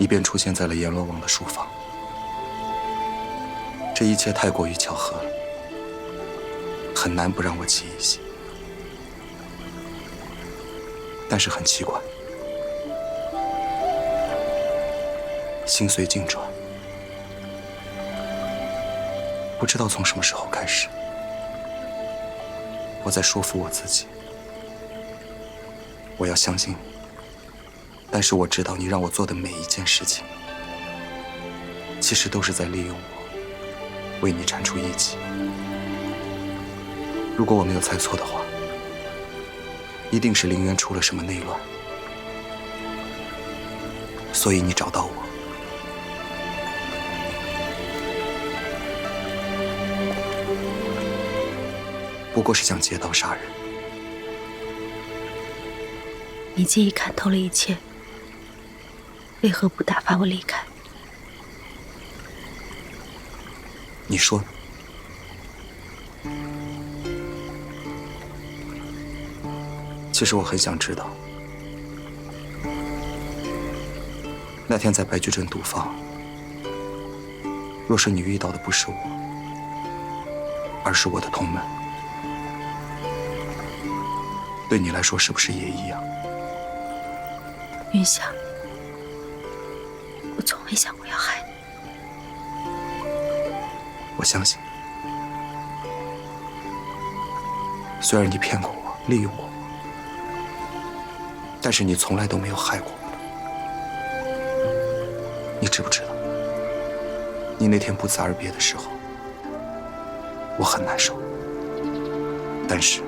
你便出现在了阎罗王的书房。这一切太过于巧合了，很难不让我起疑心。但是很奇怪，心随境转，不知道从什么时候开始，我在说服我自己，我要相信你。但是我知道，你让我做的每一件事情，其实都是在利用我，为你铲除异己。如果我没有猜错的话，一定是凌渊出了什么内乱，所以你找到我，不过是想借刀杀人。你既已看透了一切。为何不打发我离开？你说呢。其实我很想知道，那天在白驹镇赌坊，若是你遇到的不是我，而是我的同门，对你来说是不是也一样？云霞。我从未想过要害你。我相信，虽然你骗过我，利用过我，但是你从来都没有害过我。你知不知道？你那天不辞而别的时候，我很难受。但是，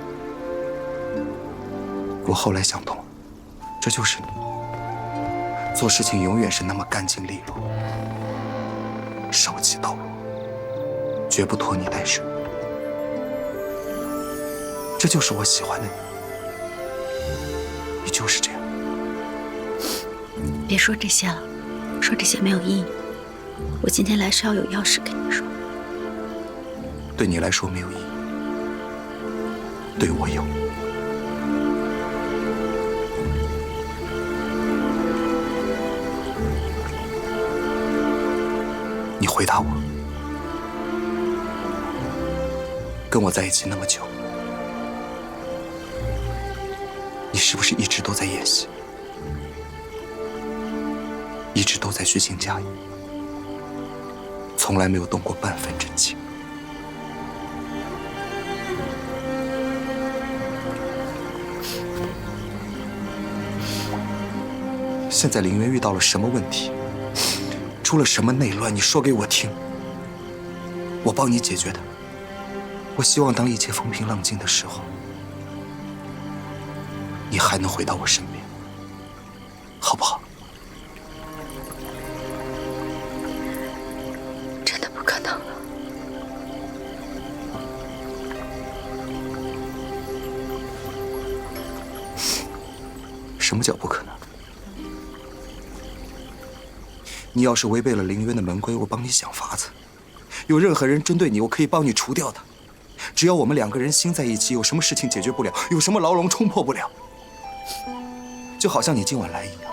我后来想通了，这就是你。做事情永远是那么干净利落，手起刀落，绝不拖泥带水。这就是我喜欢的你，你就是这样。别说这些了，说这些没有意义。我今天来是要有要事跟你说。对你来说没有意义，对我有。你回答我，跟我在一起那么久，你是不是一直都在演戏，一直都在虚情假意，从来没有动过半分真情？现在林渊遇到了什么问题？出了什么内乱？你说给我听，我帮你解决的。我希望当一切风平浪静的时候，你还能回到我身边，好不好？真的不可能了。什么叫不可能？你要是违背了凌渊的门规，我帮你想法子。有任何人针对你，我可以帮你除掉他。只要我们两个人心在一起，有什么事情解决不了，有什么牢笼冲破不了？就好像你今晚来一样，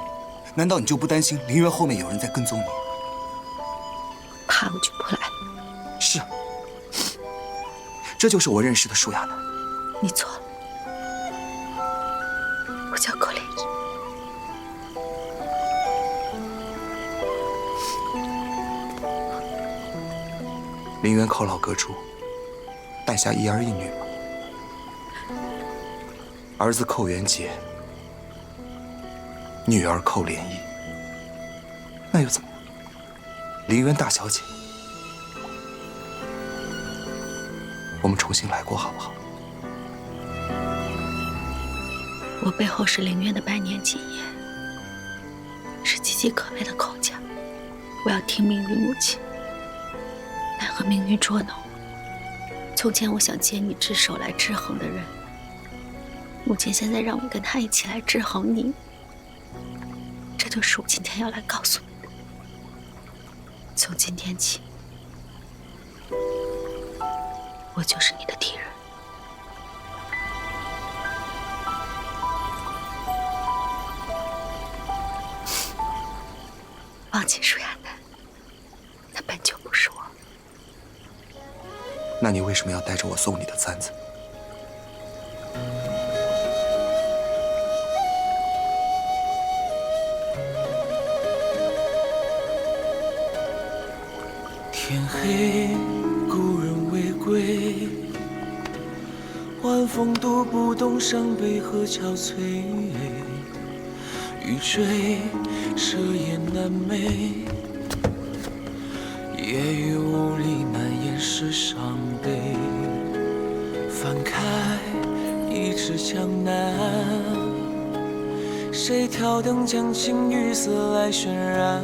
难道你就不担心凌渊后面有人在跟踪你？怕我就不来。是，这就是我认识的舒雅楠。你错了，我叫寇莲衣。林渊寇老阁主，诞下一儿一女吗？儿子寇元杰，女儿寇莲漪，那又怎么样？林渊大小姐，我们重新来过好不好？我背后是林渊的百年基业，是岌岌可危的寇家，我要听命于母亲。和命运捉弄。从前我想借你之手来制衡的人，母亲现在让我跟他一起来制衡你。这就是我今天要来告诉你的。从今天起，我就是你的敌人。忘记舒亚楠，那本就不是我。那你为什么要带着我送你的簪子？天黑，故人未归，晚风读不懂伤悲和憔悴。欲追，舍也难寐，夜雨雾里难掩饰伤悲。翻开一纸江南，谁挑灯将青玉色来渲染？